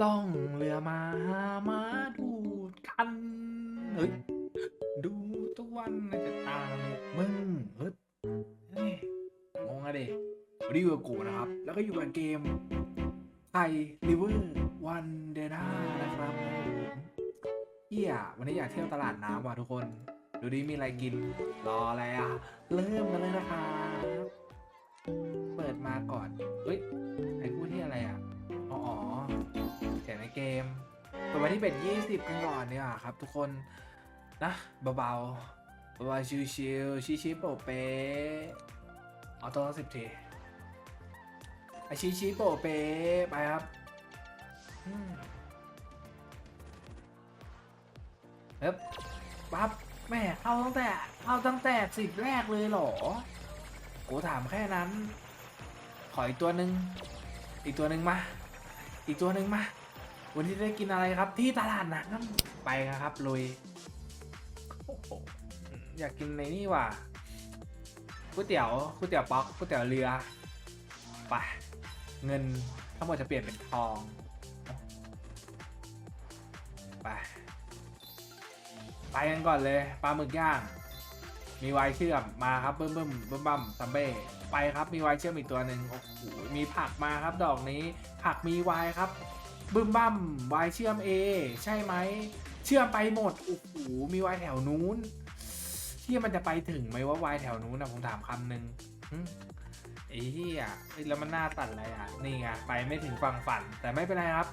ล่องเรือมาหามาดูดกันเฮ้ยดูทุกวันน่าจะตามมึงเฮ้ยงงอะดิวันนี้อยู่กับกูนะครับ แล้วก็อยู่กับเกมไทยริเวอร์วันเดน่านะครับเฮียวันนี้อยากเที่ยวตลาดน้ำว่ะทุกคน ดูดิมีอะไรกิน รออะไรอะ เริ่มกันเลยนะครับเปิดมาก่อน เฮ้ยไอ้พูดที่อะไรอะ เกมเปิดมาที่เป็นยี่สิบกันก่อนดีกว่าครับทุกคนนะเบาๆเบาๆชิวๆชิชิโปะเป๊ะเอาตัวสิบทีไอชิชิโปะเป๊ะไปครับเฮ้ยปั๊บแม่เข้าตั้งแต่เข้าตั้งแต่สิบแรกเลยเหรอกูถามแค่นั้น ขออีกตัวหนึ่งอีกตัวหนึ่งมา อีกตัวหนึ่งมา วันนี้ได้กินอะไรครับ ที่ตลาดน้ำไปครับลุยอยากกินในนี่ว่ะก๋วยเตี๋ยวก๋วยเตี๋ยวป๊อกก๋วยเตี๋ยวเรือไปเงินทั้งหมดจะเปลี่ยนเป็นทองไปไปกันก่อนเลยปลาหมึกย่าง มีไวเชื่อมมาครับเบิ่มเบิ่มเบิ่มบั่มซัมเบ้ไปครับมีไวเชื่อมอีกตัวหนึ่งโอ้โหมีผักมาครับดอกนี้ ผักมีไวครับ บึ้มบั่มไวน์เชื่อม A ใช่ไหม เชื่อมไปหมด โอ้โห มีไวน์แถวนู้นที่มันจะไปถึงไหมว่าไวน์แถวนู้นนะผมถามคำหนึ่งไอ้เหี้ยเอ้ยแล้วมันหน้าตัดอะไรอะ นี่ไง ไปไม่ถึงฝั่งฝัน แต่ไม่เป็นไรครับ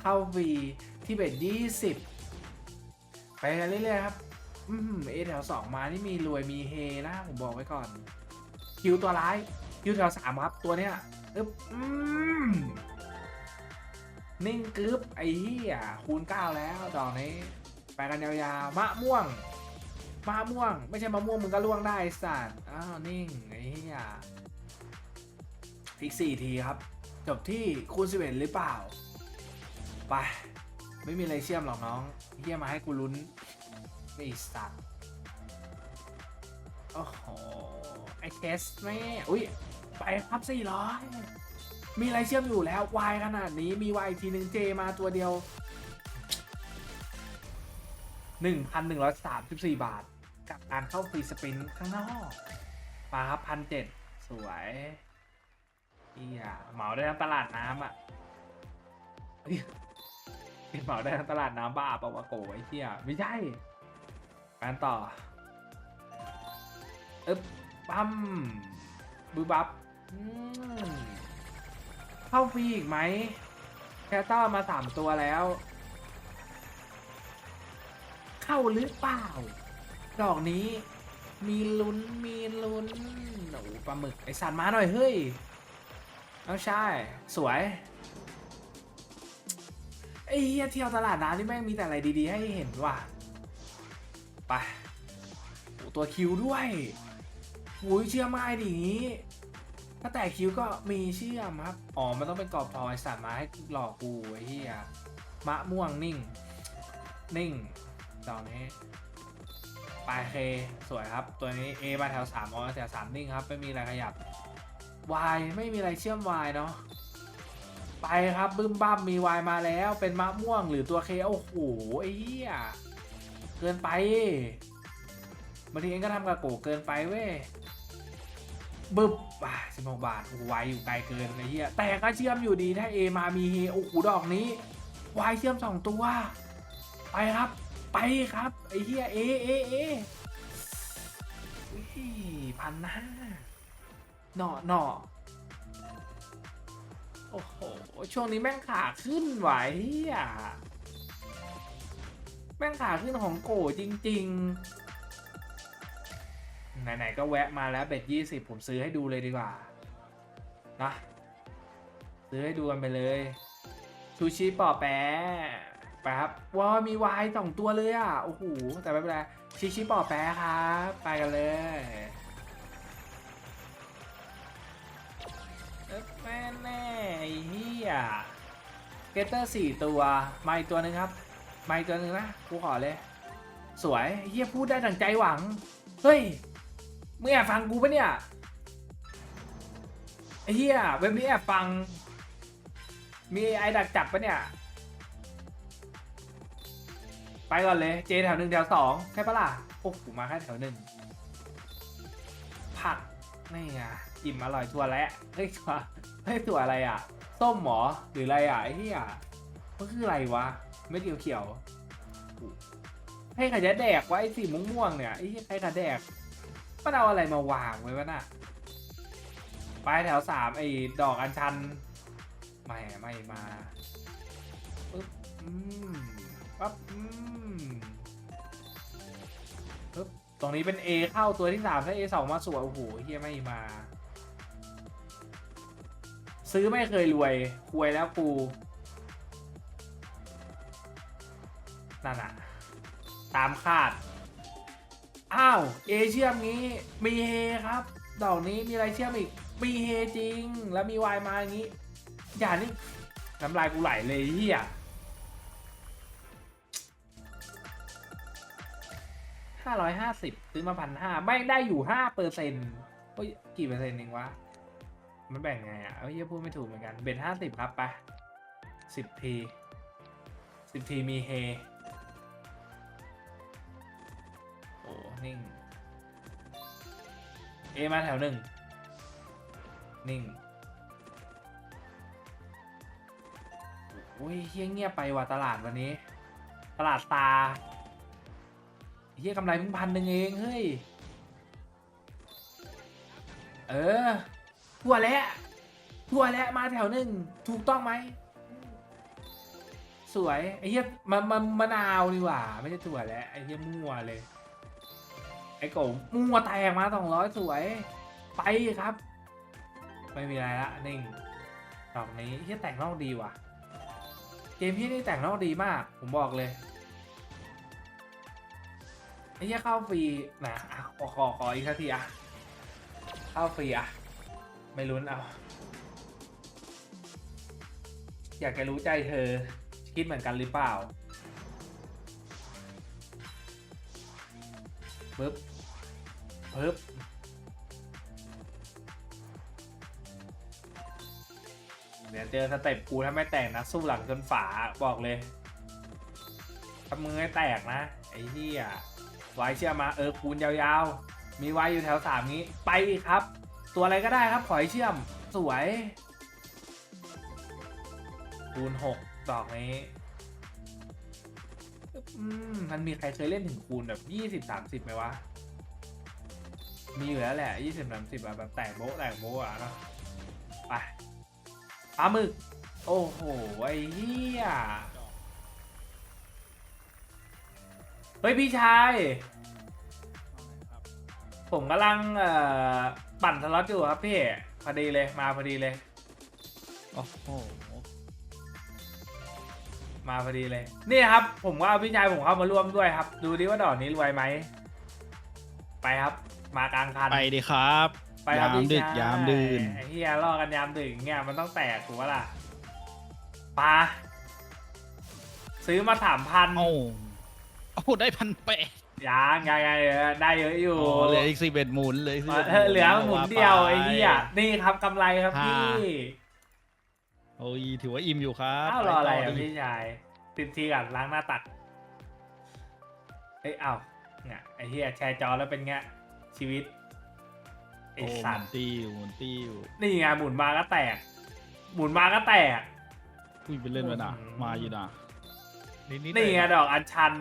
เข้าฟรีที่เบ็ดยี่สิบไปกันเรื่อยๆครับ อืมเอแถวสองมานี่มีรวยมีเฮนะ ผมบอกไว้ก่อน คิวตัวร้าย คิวแถวสามครับ ตัวเนี้ยอึ๊บอืม นิ่งกึ๊บไอ้เหี้ยคูณเก้าแล้วดอกนี้ไปกันยาวๆมะม่วงมะม่วง ไม่ใช่มะม่วงมึงก็ล่วงได้สัตว์อ้าวนิ่งไอ้เหี้ยอีกสี่ทีครับ จบที่คูณสิบเอ็ดหรือเปล่าไปไม่มีอะไรเชื่อมหรอกน้องเฮียมาให้กูลุ้นไอ้สัตว์โอ้โหไอเทสแม่อุ้ยไปครับสี่ร้อย มีอะไรเชื่อมอยู่แล้ววายขนาดนี้มีวายทีหนึ่งเจมาตัวเดียว 1,134 บาท กับการเข้าฟรีสปินข้างนอกมาครับพันเจ็ดสวยเอียเหมาได้ทั้งตลาดน้ำอะเฮ้ยเหมาได้ทั้งตลาดน้ำบ้าปะวะโกไอ้เหี้ยไม่ใช่การต่อเอ๊บปั๊มบูบับอืม เข้าฟรีอีกไหมแคตต้ามาสามตัวแล้ว เข้าหรือเปล่า ดอกนี้ มีลุ้นมีลุ้นโอ้ปลาหมึกไอสันมาหน่อยเฮ้ยน้องชายสวยไอ้เหี้ยเที่ยวตลาดน้ำนี่แม่งมีแต่อะไรดีๆ ให้เห็นว่ะไปโอ้ตัวคิวด้วยหุยเชื่อมง่ายดีนี้ ถ้าแต่คิวก็มีเชื่อมครับ อ๋อ มันต้องเป็นกรอบทอยสัตว์มาให้หลอกกูไอ้เหี้ยมะม่วงนิ่ง นิ่งตอนนี้ปลายเคสวยครับ ตัวนี้ A มาแถว3ออแถว3นิ่งครับ ไม่มีอะไรขยับ Y ไม่มีอะไรเชื่อม Y เนาะไปครับบึ้มบ้ามมีวายมาแล้วเป็นมะม่วงหรือตัวเคโอ้โหไอ้เหี้ยเกินไปบางทีเองก็ทำกับโกเกินไปเว้ย บึ๊บอะสิบหกบาทโอ้โหวายอยู่ไกลเกินไอ้เหี้ยแต่ก็เชื่อมอยู่ดีถ้าเอมามีเฮโอ้โหดอกนี้วายเชื่อมสองตัว ไปครับ ไปครับไอ้เหี้ยเอเอเอพันห้าหน่อหน่อโอ้โห ช่วงนี้แม่งขาขึ้นไหวอะแม่งขาขึ้นของโกจริง ๆ ไหนๆก็แวะมาแล้วเบ็ดยี่สิบผมซื้อให้ดูเลยดีกว่านะซื้อให้ดูกันไปเลยซูชิปอแปะไปครับว้ามีวายสองตัวเลยอะโอ้โหแต่ไม่เป็นไรชิชิปอแปะครับไปกันเลยอ๊ะแม่แน่ไอ้เหี้ยเกตเตอร์สี่ตัวมาอีกตัวหนึ่งครับมาอีกตัวหนึ่งนะกูขอเลย สวยเหี้ยพูดได้ดังใจหวัง เฮ้ย มึงแอบฟังกูปะเนี่ยไอ้เหี้ยเว็บนี้แอบฟัง มีไอดักจับปะเนี่ย ไปก่อนเลย เจแถวหนึ่งแถวสองใช่ปะล่ะโอ้โหมาแค่แถวหนึ่งผักนี่ไงอิ่มอร่อยถั่วแล้วเฮ้ยถั่วเฮ้ยถั่วอะไรอะส้มหมอหรืออะไรอะไอ้เหี้ยมันคืออะไรวะเม็ดเขียวๆให้ใครจะแดกวะไอ้สีม่วงๆเนี่ยไอ้เหี้ยใครจะแดก มันเอาอะไรมาวางไว้วะน่ะไปแถวสามไอ้ดอกอัญชันไม่ไม่มาปึ๊บอืมปั๊บอืมปึ๊บตรงนี้เป็น A เข้าตัวที่สามถ้า A สองมาสวยโอ้โหเฮียไม่มา ซื้อไม่เคยรวยควยแล้วกูนั่นอะตามคาด อ้าว เอเชื่อมงี้มีเฮครับดอกนี้มีอะไรเชื่อมอีก มีเฮจริง แล้วมีวายมาอย่างงี้ อย่านี่น้ำลายกูไหลเลยเฮียห้าร้อยห้าสิบซื้อมาพันห้าไม่ได้อยู่ห้าเปอร์เซ็นต์เฮ้ยกี่เปอร์เซ็นต์เองวะ มันแบ่งไงอะเอ้ยพูดไม่ถูกเหมือนกัน เบ็ดห้าสิบครับไปสิบทีสิบทีมีเฮ นิ่ง เอมาแถวหนึ่ง นิ่งอุ้ยเฮี้ยเงียบไปว่ะตลาดวันนี้ ตลาดตาเฮี้ยกำไรเพิ่งพันหนึ่งเองเฮ้ย เออถั่วแล้วถั่วแล้วมาแถวหนึ่งถูกต้องไหม สวยไอ้เหี้ยมันมันมะนาวดีกว่า ไม่ใช่ถั่วแล้วไอ้เหี้ยมั่วเลย ไอ้โกงมัวแตกมาสองร้อยสวย ไปครับ ไม่มีอะไรละนิ่งดอกนี้เหี้ยแต่งนอกดีว่ะ เกมพี่นี่แต่งนอกดีมาก ผมบอกเลยไอ้เหี้ยเข้าฟรีนะขอขอขออีกสักทีอะเข้าฟรีอะไม่ลุ้นเอา อยากจะรู้ใจเธอ คิดเหมือนกันหรือเปล่าปึ๊บ ปึ๊บเดี๋ยวเจอสเต็ปกูถ้าไม่แตกนะสู้หลังจนฝาบอกเลยถ้ามือให้แตกนะ ไอ้ที่อะไว้เชื่อมาเออคูณยาวๆ มีไว้อยู่แถวสามนี้ ไปอีกครับ ตัวอะไรก็ได้ครับขอให้เชื่อม สวย คูณหกดอกนี้อืมมันมีใครเคยเล่นถึงคูณแบบยี่สิบสามสิบไหมวะ มีอยู่แล้วแหละยี่สิบสามสิบอะแบบแตกโบ๊ะแตกโบ๊ะอะเนาะไปปลาหมึก โอ้โห ไอ้เหี้ย เฮ้ย พี่ชาย ผมกำลังเอ่อปั่นสล็อตอยู่ครับพี่ พอดีเลยมาพอดีเลย โอ้โห มาพอดีเลย นี่ครับ ผมก็เอาพี่ชายผมเข้ามาร่วมด้วยครับ ดูดิว่าดอกนี้รวยไหม ไปครับ มากลางคัน ไปดีครับ ไปครับยามพี่ดึกชายยามดื่น ไอ้เฮียล่อกันยามดึกเนี่ยมันต้องแตกถูกปะล่ะปลาซื้อมาสามพันโอ้โอ้ได้พันแปดยังยังยังได้เยอะอยู่โอ้เหลืออีกสิบเอ็ดหมุนเหลยสิบเออเหลือหมุนเดียวไอ้เฮียนี่ครับกำไรครับพี่ โอ้ยถือว่าอิ่มอยู่ครับอ้าวรออะไรปอะต่ดิพี่ชายติดทีก่อนล้างหน้าตักเอ้ยเอ้าเนี่ยไอ้เฮียแชร์จอแล้วเป็นไง ชีวิตไอ้โอ้หสัมุตนว์ติ้วหมุนติ้วนี่ไงหมุนมาก็แตก หมุนมาก็แตกอุ้ยไปเล่นวะนะอืม มาอยู่นะนิดๆนี่ไงเลยะดอกอัญชัน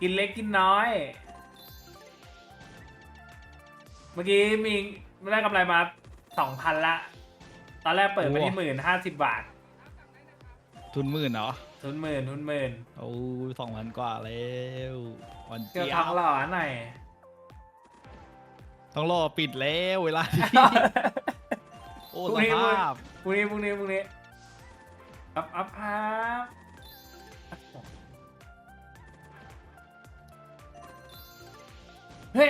กินเล็กกินน้อย เมื่อกี้มีได้กำไรมาสองพันละ ตอนแรกเปิดมาที่หมื่นห้าสิบบาท ทุนหมื่นเหรอทุนหมื่นทุนหมื่นโอ้สองพันกว่าแล้ววันเกี่ยวเจียทองหล่อหน่อย ต้องรอปิดแล้วเวลานี้โอ้พรุ่สงนี้ ภาพพรุ่งนี้พรุ่งนี้พรุ่งนี้อัพอัพครับเฮ้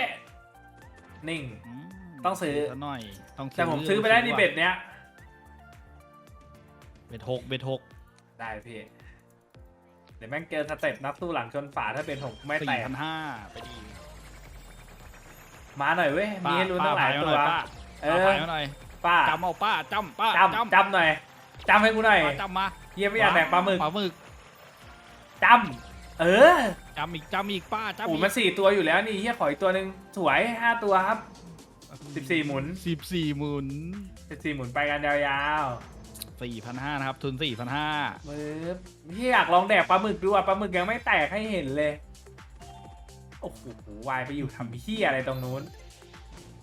นิ่งมต้องซื้อ ซะหน่อยต้องแต่ผมซื้อไปได้ดีเบ็ดเนี้ย เบ็ดหกเบ็ดหกได้พี่ เดี๋ยวแม่งเจอสเต็ปนักสู้หลังชนฝาถ้าเป็นหกไม่แตสี่กพันห้าไปดี มาหน่อยเว้ยมีให้ลุ้นตั้งหลายป้ตัวป้าเอป้าอพายมาหน่อยป้าจำเอาป้าจำป้าจำจำหน่อยจำให้กูหน่อยป้าจำมาเยี่ยมไม่อยากแดกปลาหมึกปลาหมึกจเออจำอีกจำอีกป้าจำโอ้อีกมันสี่ตัวอยู่แล้วนี่เฮียขออีกตัวหนึ่งสวยห้าตัวครับ14หมุนสิบสี่หมุนสิบสี่หมุนไปกันยาวสี่พันห้านะครับทุนสี่พันห้าๆมือพี่อยากลองแดกปลาหมึกดูอะปลาหมึกยังไม่แตกให้เห็นเลย โอ้โหวายไปอยู่ทำพี่อะไรตรงนู้น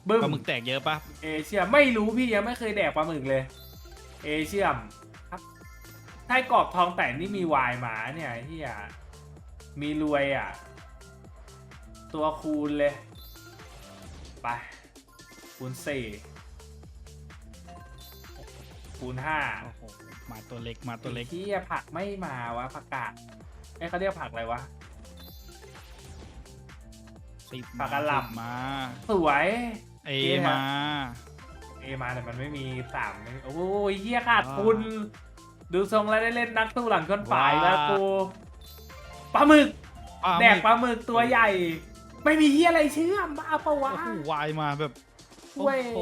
บึ้มปลาหมึกแตกเยอะปะเอเชียไม่รู้พี่ยังไม่เคยแดกปลาหมึกเลย เอเชียมครับถ้ากรอบทองแต่งนี่มีวายหมาเนี่ยเฮียมีรวยอะ ตัวคูณเลย ไป คูณสี่คูณห้าโอ้โหมาตัวเล็กมาตัวเล็กที่ผักไม่มาวะผักกาดไอ้ยเขาเรียกผักอะไรวะ สิบปากกาหล่ำสิบมาสวย เอเกมอะมา เอมาแต่มันไม่มีสามไม่โอ้ยเฮียขาดทุน ดูทรงแล้วได้เล่นนักสู้หลังชนฝ่ายแล้วกูปลาหมึกปลาหมึแดกปลาหมึกตัวใหญ่ ไม่มีเฮียอะไรเชื่อมบ้าปะวะ โอ้โหวายมาแบบโอ้เว้ย โห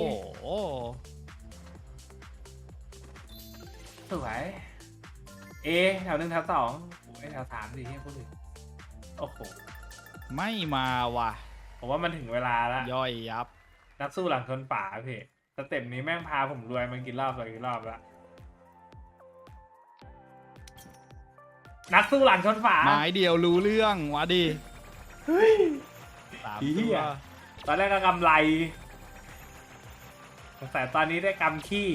สวย เอแถวหนึ่งแถวสองโอ้ยแถวสามดิเฮียพูดถึงโอ้โห ไม่มาว่ะ ผมว่ามันถึงเวลาแล้ว ย่อยยับ นักสู้หลังชนป่าพี่สเต็ปนี้แม่งพาผมรวยมันกี่รอบต่อกี่รอบละนักสู้หลังชนฝาไม้เดียวรู้เรื่องวะดิเฮ้ยสามเหี้ตัวยตอนแรกก็กำไรแต่ตอนนี้ได้กำขี้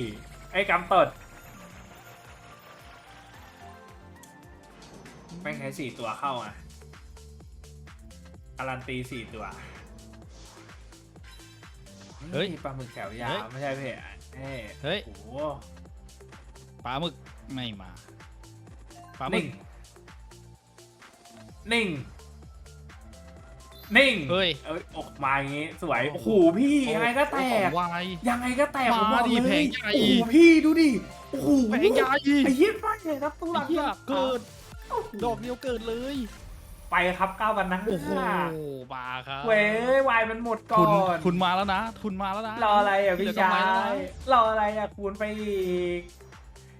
ไอ้ยกำตดแม่งใช้สี่ตัวเข้าอะ การันตีสี่ตัวเฮ้ยนี่ปลาหมึกแถวยาเฮ้วย ไม่ใช่เพ่เอ้ยเฮ้ย โอ้โหปลาหมึกไม่มาปลาหมึนิ่กงนิ่งนิ่งเฮ้ย เอ้ยออกมาอย่างงี้สวยโอ้โอ้โหโหพี่ยังไงก็แตโอ้กโหวาย ยังไงก็แตกมาผมบอกดิเลยแผงใหญ่ โอ้โหพี่ดูดิโอ้โหแพงใหญ่ไอ้เหี้ยไม่เลยครับตู้หไอ้ลังเหี้ยเกิดโอ้โหดอกเดียวเกิดเลย ไปครับเก้าวันนะโอ้โหมาครับเว้ยวายมันหมดก่อทุนนทุนมาแล้วนะทุนมาแล้วนะ รออะไรอะพี่เหลืชากำไรแล้วนะยรออะไรอะคูณไปอีก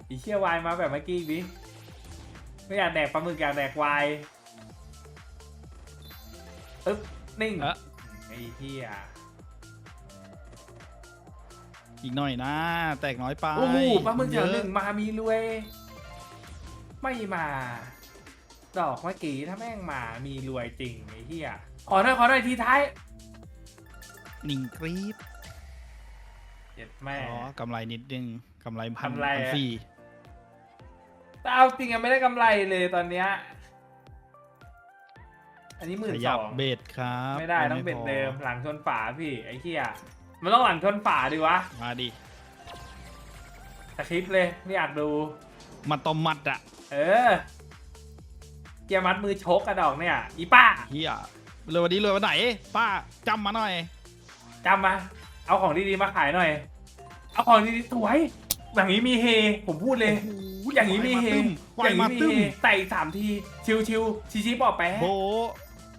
อีเชี่ยวายมาแบบเมื่อกี้อีกดิไม่อยากแดกปลาหมึกอยากแดกวายอึ๊บนิ่งเอะไอ้เหี้ยอีกหน่อยนะ แตกน้อยไป โอ้โหปลาหมึกแถวหนึ่งเยอะมามีรวย ไม่มา ดอกเมื่อกี้ถ้าแม่งมามีรวยจริงไอ้เหี้ยขอหน่อยขอหน่อยทีท้ายหนิ่งกรี๊ดเจ็ดแม่ อ๋อกำไรนิดนึงกำไรพันกำไรพันอะ สี่แต่เอาจริงอะไม่ได้กำไรเลยตอนเนี้ยอันนี้หมื่ขนสยับองเบ็ดครับไม่ได้ต้องพเป็นเดิมหลังชนฝาพี่ไอ้เหี้ยมันต้องหลังชนฝาดิวะมาดิสคริปต์เลยไม่อยากดู มาตอมมัดอะเออ เกียร์มัดมือชกกระดอกเนี่ย อีป้าเฮียเลยวันนี้เลยวันไหน ป้าจำมาหน่อยจำมา เอาของดีๆมาขายหน่อย เอาของดีๆสวยอย่างนี้มีเฮ ผมพูดเลยโอ้โหอย่างนี้มีเฮวาอยย่างมานี้มีตึ้มเฮแต่อีกสามที ชิวชิวๆชิชิปอแปะโบ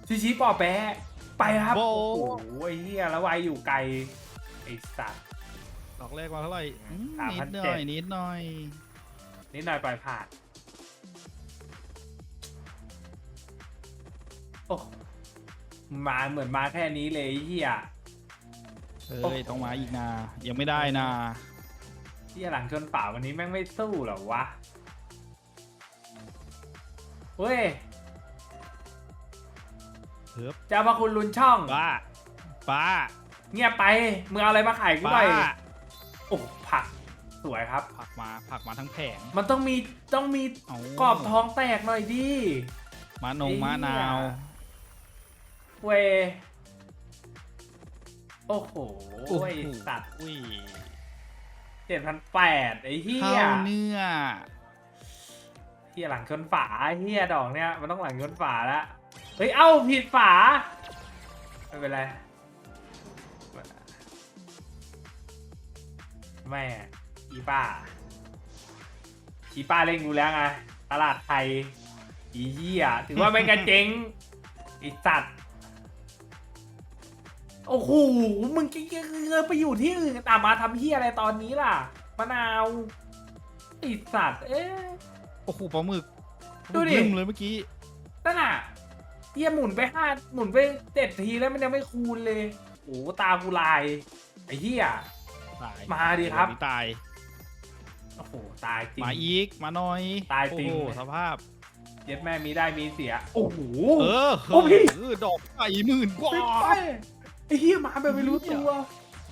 ชิชิปอแปะไปครับโบโอ้โหไอ้เหี้ยแล้ววายอยู่ไกลไอ้สัตว์ดอกแรกมาเท่าไหร่อืมสามนิพัดนหเจ็น่ดอยนิดหน่อยนิดหน่อยปล่อยผ่าน โอ้มาเหมือนมาแค่นี้เลยไอ้เหี้ยเอ้โอ้ยต้องมาอีกนา ยังไม่ได้นาเหี้ยหลังชนป่าวันนี้แม่งไม่สู้เหรอวะ เฮ้ยเฮ้ยเจ้าพระคุณลุนช่อง ป้า ป้า เงียบไปมึงเอาอะไรมาขายกูหป้าน่อยโอ้ผักสวยครับ ผักมา ผักมาทั้งแผงมันต้องมีต้องมีเากรอบทองแตกหน่อยดิมะนงไอ้มะนาว เวยโอ้โหโอ้โห ไอ้สัตว์อุ้ยเจ็ดพันแปดไอ้เฮีข้าวยเนื้อเฮียหลังชนฝาไอ้เฮียดอกเนี้ยมันต้องหลังชนฝาแล้วเฮ้ยเอ้าผิดฝาไม่เป็นไรแม่อีป้าอีป้าเล่งดูแล้วไงตลาดไทยอีเหี้ยถือว่าเป็นกระเจ๊งไอีสัตว์ โอ้โห มึงจะเงยไปอยู่ที่อื่นตามมาทำเหี้ยอะไรตอนนี้ล่ะ มะนาวไอีสัตว์ เอ๊ะ โอ้โหปลาหมึกดูดิ ลืมเลยเมื่อกี้ นั่นน่ะเฮียหมุนไปห้าหมุนไปเจ็ดทีแล้วมันยังไม่คูณเลย โอ้ตากูลาย ไอ้เฮีย ตายมาดิครับเยวนี้ตาย โอ้โห ตายจริง มาอีก มาหน่อยตายจริง โอ้โหสภาพ เย็ดแม่มีได้มีเสีย โอ้โห เออโอ้พี่ เออดอกไก่หมื่นกว่าเป็นไป ไอ้เฮียมาแบบไม่รู้ตัว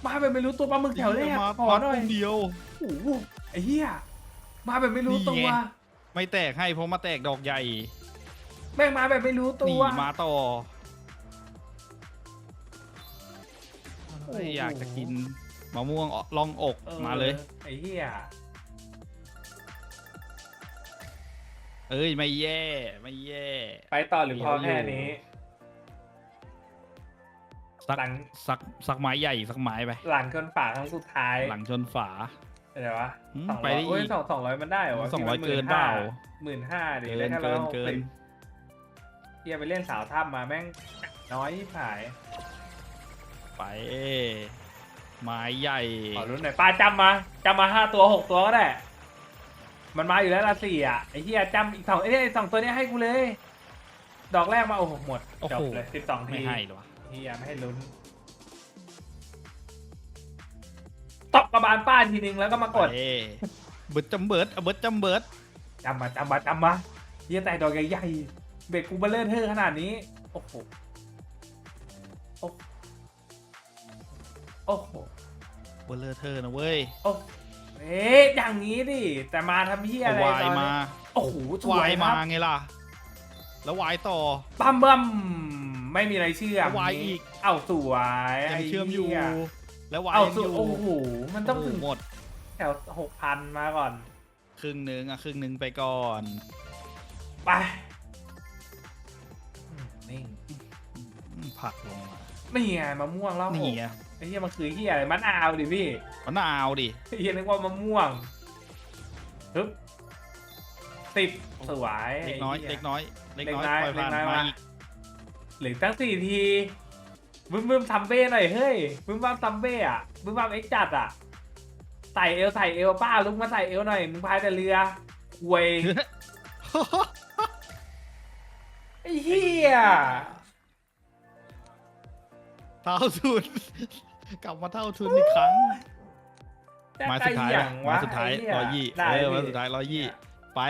มาแบบไม่รู้ตัวปลาหมึกแถวแรกมาขอหน่อยคนเดียวโอ้โหไอ้เฮียมาแบบไม่รู้ตัวนี่ไงไม่แตกให้เพราะมาแตกดอกใหญ่ แม่งมาแบบไม่รู้ตันี่วมาต่อโอ้โหเฮ้ยอยากจะกินมะม่วงลองอกออมาเลย ไอ้เฮียเอ้ยไม่แย่ ไม่แย่ ไปต่อหรือพอเดี๋ยวอยู่แค่นี้ สักหลังสักสักไม้ใหญ่สักไม้ไป หลังชนฝาครั้งสุดท้ายหลังชนฝาเดี๋ยววะอืมสองไปร้อยได้โอ้ยอีกสองสองร้อยมันได้เหรอวะสองร้อยพี่ว่าเกินเปล่า หมื่นห้าดิเกิได้นแค่ร้เกิอยนหกเกิสินบเฮียไปเล่นสาวถ้ำมาแม่งน้อยที่ผายไปไม้ใหญ่ขอรุ่นหน่อยป้าจำมาจำมาห้าตัวหกตัวก็ได้ มันมาอยู่แล้วละสี่อะไอ้เฮียจำอีกสองไอ้เนี่ยสองตัวเนี้ยให้กูเลย ดอกแรกมาโอ้โหหมดโอ้จบโหเลยสิบสองทีไม่ให้หรอวะ เฮียไม่ให้ลุ้นตบกระบาลป้าทีนึงแล้วก็มากดไปเบิร์ดจำเบิร์ดเอาเบิร์ดจำเบิร์ดจำมาจำมาจำมาเฮียแต่ดอกใหญ่ๆเบ็ดกูเบลเลอร์เทอร์ขนาดนี้ โอ้โหโอ้โหโอ้โหเบอร์เลอร์เธอร์นะเว้ยโอ้เอ๊ะอย่างนี้ดิแต่มาทำเฮียอะไรวายตอนนี้มาโอ้โหสววายยคมารับไงล่ะ แล้ววายต่อ ปั๊มบัม ไม่มีอะไรเชื่อมวายอีก เอ้าสวยยังเชื่อมอยู่ไหี้แล้ววายเอ้ายังสุอดยู่โอ้โหมันต้องโอ้ถึงโหหมดแถวหกพันมาก่อน ครึ่งหนึ่งอะครึ่งหนึ่งไปก่อน ไปอืมนิ่งอืมผักลงมานี่ไงมะม่วงแล้วนี่ไงไอ้เหี้ยมันคือเหี้ยอะไรมันอาวดิพี่มะนาวดิไอ้เหี้ยนึกว่ามะม่วงฮึบสิบสวยเล็กน้อยไหี้เล็กน้อยเล็กน้อยเล็กน้อยปล่อยผ่านเล็กน้อยมามาอีกเหลือตั้งสี่ทีบึ้มบึ้มทำเบ้หน่อยเฮ้ยบึ้มบ้ามทำเบ้อะบึ้มบ้ามเอ็กจัดอะใส่เอวใส่เอวป้าลุกมาใส่เอวหน่อยมึงพายแต่เรือควยไอ้เหี้ยเท่าทุน กลับมาเท่าทุนอีกครั้งจะมาสุดท้ายไกลออะย่างมาวะสุดท้ายไเร้อยยี่ได้เออพี่มาสุดท้ายร้อยยี่ไป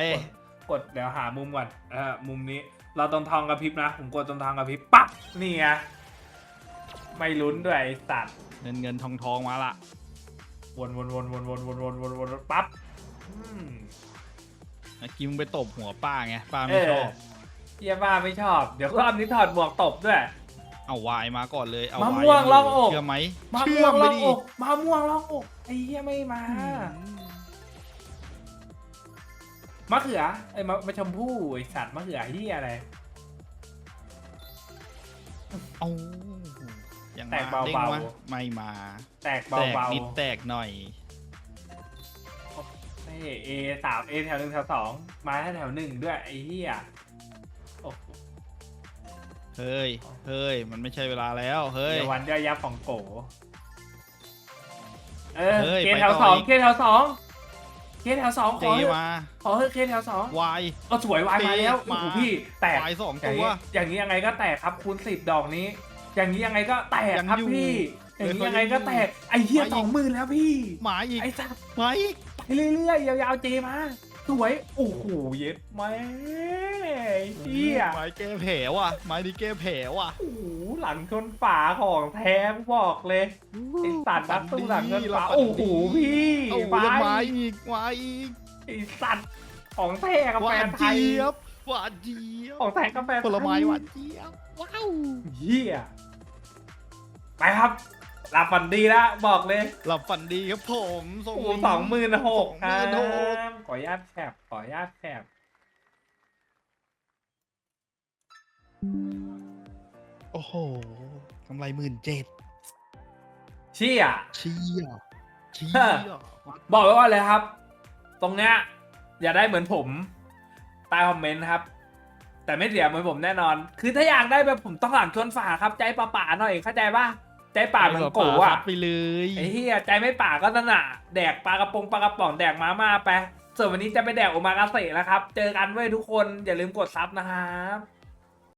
กดเดี๋ยวหามุมก่อนเออมุมนี้ เราตรงทองกระพริบนะ ผมกดตรงทองกระพริบปั๊บนี่ไงไม่ลุ้นด้วยไอ้สัตว์เงินเงินทองทองมาละวนวนวนวนวนวนวนวนวนปั๊บอืมเมื่อกี้มึงไปตบหัวป้าไงป้าเอไม่ชออบ เฮียบ้าไม่ชอบ เดี๋ยวรอบนี้ถอดหมวกตบด้วย เอาวายมาก่อนเลยเอามะวายม่วงย่าลองอก เชื่อไหมมะเชื่ม่อวงไปล่องดิอกมะม่วงล่องอกไอ้เฮียไม่มามะเขือไอ้ยมะมะชมพู่ไอ้สัตว์มะเขือเฮียอะไร เอายังแตมากเบาๆเด้งวะไม่มา แตกแตกเบานิดแตกหน่อย ๆเฮ้เอสามเอแถวหนึ่งแถวสองมาแค่แถวหนึ่งด้วยไอ้เฮียโอ้โหเฮ้ย เฮ้ย มันไม่ใช่เวลาแล้ว เฮ้ย เดี๋ยววันย่อยยับของโก เออเฮ้ยเคไปแถวต่อสองอีกเคแถวสองเค แถวสองขเจอเถอะมาขอเถอะเคแถวสองวาย ก็สวยวายมาแล้วเตะโอ้โหมา พี่แตกวายสองอย่างตัว นี้อย่างนี้ยังไงก็แตกครับคูณสิบดอกนี้ อย่างนี้ยังไงก็แตกยังครับอยู่พี่อย่างนี้เออยังไงก็แตกไอ้เหี้ยมาอีก สองหมื่นแล้วพี่หมาอีกไอ้สัตว์หมาอีก ไปเรื่อยๆยาวๆเจมา สวย โอ้โห เย็ดแม่เหี้ยไม้แก้แผลว่ะ ไม้นี้แก้แผลว่ะ โอ้โห หลังชนฝาของแท้กูบอกเลยไอ้สัตว์นักสู้หลังชนฝา โอ้โห พี่โอ้โหไปยังไม้อีกไม้อีกไอ้สัตว์ของแท้กาหแฟวานไทยเจี๊ยบหวานเจี๊ยบของแท้กาแฟทยผลไม้หวานเจี๊ยบ ว้าวเฮียไปครับ หลับฝันดีแล้วบอกเลยหลับฝันดีครับผมส่งโอ้สองหมื่นหกครั26,000บขออนุญาตแคบขออนุญาตแคบโอ้โหกำไรหมื่นเจ็ดเชี่ยเชี่ยเชี่เฮ้ยอบอกไว้ก่อนเลยครับ ตรงเนี้ยอย่าได้เหมือนผมใต้คอมเมนต์ครับ แต่ไม่เสียเหมือนผมแน่นอน คือถ้าอยากได้แบบผมต้องหลังชวนฝาครับใจป่าๆหน่อยเข้าใจป่ะ ใจป่าเหมือนโกซัอะดไปเลยไอ้เฮียใจไม่ป่าก็นั่นน่ะแดกปลากระปงปลากระป๋องแดกมาม่าไปส่วนวันนี้จะไปแดกโอมากาเสะแล้วครับ เจอกันเว้ยทุกคนอย่าลืมกดซับนะครับ